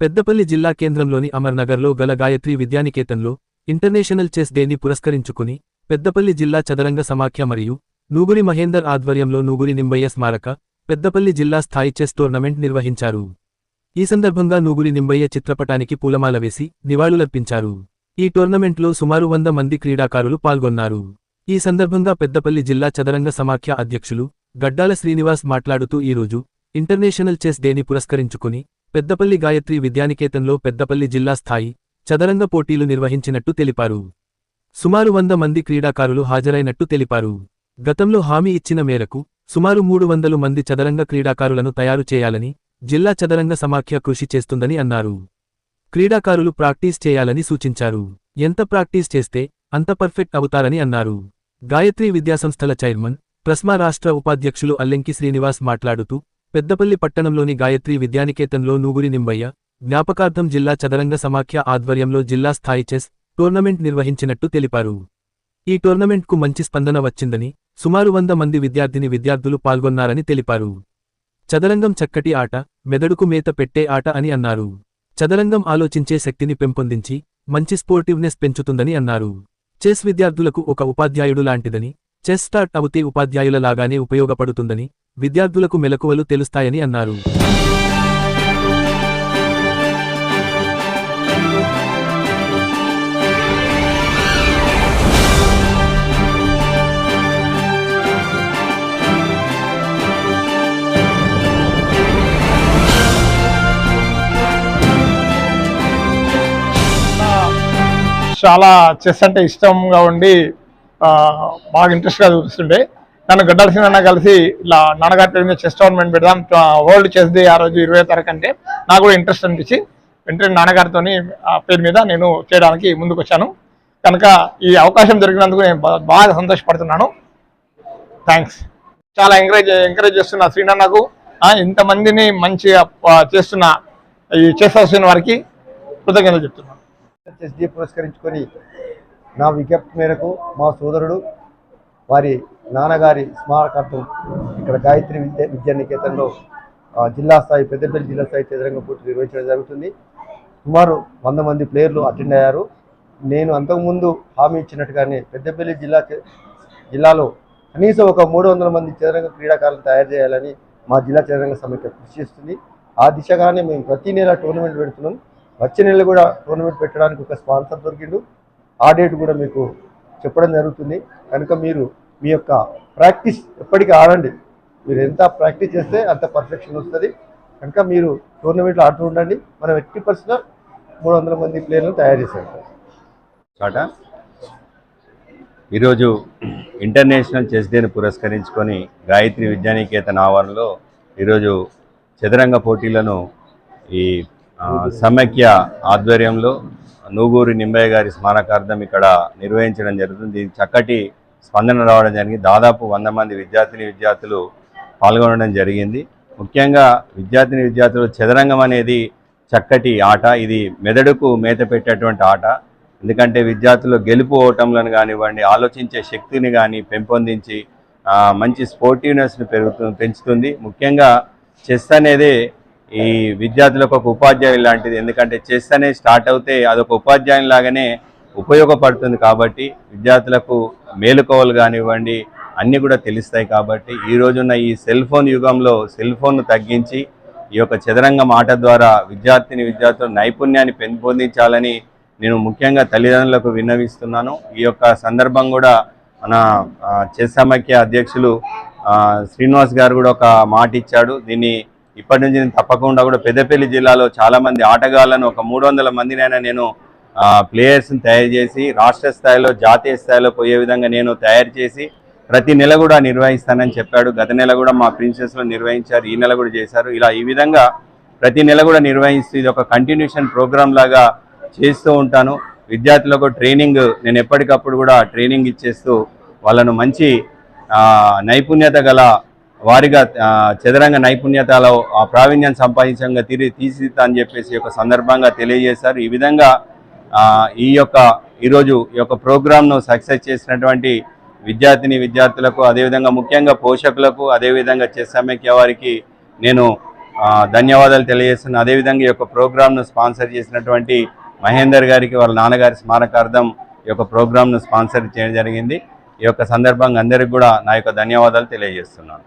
పెద్దపల్లి జిల్లా కేంద్రంలోని అమర్నగర్లో గల గాయత్రి విద్యానికేతన్లో ఇంటర్నేషనల్ చెస్ డేని పురస్కరించుకుని పెద్దపల్లి జిల్లా చదరంగ సమాఖ్య మరియు నూగురి మహేందర్ ఆధ్వర్యంలో నూగురి నింబయ్య స్మారక పెద్దపల్లి జిల్లా స్థాయి చెస్ టోర్నమెంట్ నిర్వహించారు. ఈ సందర్భంగా నూగురి నింబయ్య చిత్రపటానికి పూలమాల వేసి నివాళులర్పించారు. ఈ టోర్నమెంట్లో సుమారు వంద మంది క్రీడాకారులు పాల్గొన్నారు. ఈ సందర్భంగా పెద్దపల్లి జిల్లా చదరంగ సమాఖ్య అధ్యక్షులు గడ్డాల శ్రీనివాస్ మాట్లాడుతూ ఈరోజు ఇంటర్నేషనల్ చెస్ డేని పురస్కరించుకుని పెద్దపల్లి గాయత్రి విద్యానికేతన్లో పెద్దపల్లి జిల్లా స్థాయి చదరంగ పోటీలు నిర్వహించినట్టు తెలిపారు. సుమారు వంద మంది క్రీడాకారులు హాజరైనట్టు తెలిపారు. గతంలో హామీ ఇచ్చిన మేరకు సుమారు మూడు వందలు మంది చదరంగ క్రీడాకారులను తయారు చేయాలని జిల్లా చదరంగ సమాఖ్య కృషి చేస్తుందని అన్నారు. క్రీడాకారులు ప్రాక్టీస్ చేయాలని సూచించారు. ఎంత ప్రాక్టీస్ చేస్తే అంత పర్ఫెక్ట్ అవుతారని అన్నారు. గాయత్రి విద్యాసంస్థల చైర్మన్ ప్రస్మా రాష్ట్ర ఉపాధ్యక్షులు అల్లెంకి శ్రీనివాస్ మాట్లాడుతూ పెద్దపల్లి పట్టణంలోని గాయత్రి విద్యానికేతన్లో నూగురి నింబయ్య జ్ఞాపకార్థం జిల్లా చదరంగ సమాఖ్య ఆధ్వర్యంలో జిల్లా స్థాయి చెస్ టోర్నమెంట్ నిర్వహించినట్టు తెలిపారు. ఈ టోర్నమెంట్కు మంచి స్పందన వచ్చిందని సుమారు వంద మంది విద్యార్థిని విద్యార్థులు పాల్గొన్నారని తెలిపారు. చదరంగం చక్కటి ఆట మెదడుకు మేత పెట్టే ఆట అని అన్నారు. చదరంగం ఆలోచించే శక్తిని పెంపొందించి మంచి స్పోర్టివ్నెస్ పెంచుతుందని అన్నారు. చెస్ విద్యార్థులకు ఒక ఉపాధ్యాయుడు లాంటిదని చెస్ స్టార్ట్ అవుతే ఉపాధ్యాయుల లాగానే ఉపయోగపడుతుందని విద్యార్థులకు మెలకువలు తెలుస్తాయని అన్నారు. చాలా చెస్ అంటే ఇష్టంగా ఉండి బాగా ఇంట్రెస్ట్గా చూపిస్తుండే నన్ను గడ్డల కలిసి ఇలా నాన్నగారి పేరు మీద చెస్ టోర్నమెంట్ పెడదాం. వరల్డ్ చెస్ డే ఆ రోజు ఇరవై తారీఖు అంటే నాకు కూడా ఇంట్రెస్ట్ అనిపించి వెంటనే నాన్నగారితో ఆ పేరు మీద నేను చేయడానికి ముందుకు వచ్చాను కనుక ఈ అవకాశం దొరికినందుకు నేను బాగా సంతోషపడుతున్నాను. థ్యాంక్స్. చాలా ఎంకరేజ్ ఎంకరేజ్ చేస్తున్న శ్రీనాన్నకు ఇంతమందిని మంచిగా చేస్తున్న ఈ చెస్ హౌస్ వారికి కృతజ్ఞతలు చెప్తున్నాను. చెస్ డే పురస్కరించుకొని నా విజ్ఞప్తి మేరకు మా సోదరుడు వారి నాన్నగారి స్మారకార్థం ఇక్కడ గాయత్రి విద్య విద్యానికేతన్లో జిల్లా స్థాయి పెద్దపల్లి జిల్లా స్థాయి చదరంగ పోటీ నిర్వహించడం జరుగుతుంది. సుమారు వంద మంది ప్లేయర్లు అటెండ్ అయ్యారు. నేను అంతకుముందు హామీ ఇచ్చినట్టుగానే పెద్దపల్లి జిల్లా చే- జిల్లాలో కనీసం ఒక మూడు వందల మంది చదరంగ క్రీడాకారులను తయారు చేయాలని మా జిల్లా చదరంగ సమైక్య కృషి చేస్తుంది. ఆ దిశగానే మేము ప్రతి నెల టోర్నమెంట్ పెడుతున్నాం. వచ్చే నెల కూడా టోర్నమెంట్ పెట్టడానికి ఒక స్పాన్సర్ దొరికిండు. ఆ డేట్ కూడా మీకు చెప్పడం జరుగుతుంది. కనుక మీరు మీ యొక్క ప్రాక్టీస్ ఎప్పటికీ ఆడండి. మీరు ఎంత ప్రాక్టీస్ చేస్తే అంత పర్ఫెక్షన్ వస్తుంది. కనుక మీరు టోర్నమెంట్లో ఆడుతూ ఉండండి. మనం ఎట్టి పరిస్థితుల్లో మూడు వందల మంది ప్లేయర్లను తయారు చేశాం. కాటా ఈరోజు ఇంటర్నేషనల్ చెస్ డేని పురస్కరించుకొని గాయత్రి విద్యానికేతన్ ఆవరణలో ఈరోజు చదరంగ పోటీలను ఈ సమైక్య ఆధ్వర్యంలో నూగూరి నింబయ్య గారి స్మారకార్థం ఇక్కడ నిర్వహించడం జరుగుతుంది. చక్కటి స్పందన రావడం జరిగింది. దాదాపు వంద మంది విద్యార్థిని విద్యార్థులు పాల్గొనడం జరిగింది. ముఖ్యంగా విద్యార్థిని విద్యార్థులు చదరంగం అనేది చక్కటి ఆట. ఇది మెదడుకు మేత పెట్టేటువంటి ఆట. ఎందుకంటే విద్యార్థులు గెలుపు ఓటంలను కానివ్వండి ఆలోచించే శక్తిని కానీ పెంపొందించి మంచి స్పోర్టివ్నెస్ని పెరుగుతుంది పెంచుతుంది. ముఖ్యంగా చెస్ అనేది ఈ విద్యార్థులకు ఒక ఉపాధ్యాయులు లాంటిది. ఎందుకంటే చెస్ అనేది స్టార్ట్ అవుతే అదొక ఉపాధ్యాయుని లాగానే ఉపయోగపడుతుంది కాబట్టి విద్యార్థులకు మేలుకోవలు కానివ్వండి అన్నీ కూడా తెలుస్తాయి కాబట్టి ఈ రోజున్న ఈ సెల్ ఫోన్ యుగంలో సెల్ ఫోన్ను తగ్గించి ఈ యొక్క చదరంగం ఆట ద్వారా విద్యార్థిని విద్యార్థుల నైపుణ్యాన్ని పెంపొందించాలని నేను ముఖ్యంగా తల్లిదండ్రులకు విన్నవిస్తున్నాను. ఈ యొక్క సందర్భం కూడా మన చెస్ సమాఖ్య అధ్యక్షులు శ్రీనివాస్ గారు కూడా ఒక మాట ఇచ్చాడు. దీన్ని ఇప్పటి నుంచి తప్పకుండా కూడా పెద్దపల్లి జిల్లాలో చాలామంది ఆటగాళ్ళను ఆటగాళ్ళను ఒక మూడు వందల మందినైనా నేను ప్లేయర్స్ని తయారు చేసి రాష్ట్ర స్థాయిలో జాతీయ స్థాయిలో పోయే విధంగా నేను తయారు చేసి ప్రతి నెల కూడా నిర్వహిస్తానని చెప్పాడు. గత నెల కూడా మా ప్రిన్సెస్లో నిర్వహించారు. ఈ నెల కూడా చేశారు. ఇలా ఈ విధంగా ప్రతి నెల కూడా నిర్వహిస్తూ ఇది ఒక కంటిన్యూషన్ ప్రోగ్రామ్ లాగా చేస్తూ ఉంటాను. విద్యార్థులకు ట్రైనింగ్ నేను ఎప్పటికప్పుడు కూడా ట్రైనింగ్ ఇచ్చేస్తూ వాళ్ళను మంచి నైపుణ్యత గల వారిగా చదరంగ నైపుణ్యతలో ఆ ప్రావీణ్యం సంపాదించంగా తిరిగి తీసిద్దా అని చెప్పేసి ఒక సందర్భంగా తెలియజేశారు. ఈ విధంగా ఈ యొక్క ఈరోజు ఈ యొక్క ప్రోగ్రామ్ను సక్సెస్ చేసినటువంటి విద్యార్థిని విద్యార్థులకు అదేవిధంగా ముఖ్యంగా పోషకులకు అదేవిధంగా చెస్ సమైక్య వారికి నేను ధన్యవాదాలు తెలియజేస్తున్నాను అదేవిధంగా ఈ యొక్క ప్రోగ్రామ్ను స్పాన్సర్ చేసినటువంటి మహేందర్ గారికి వాళ్ళ నాన్నగారి స్మారకార్థం ఈ యొక్క ప్రోగ్రామ్ను స్పాన్సర్ చేయడం జరిగింది. ఈ యొక్క సందర్భంగా అందరికి కూడా నా యొక్క ధన్యవాదాలు తెలియజేస్తున్నాను.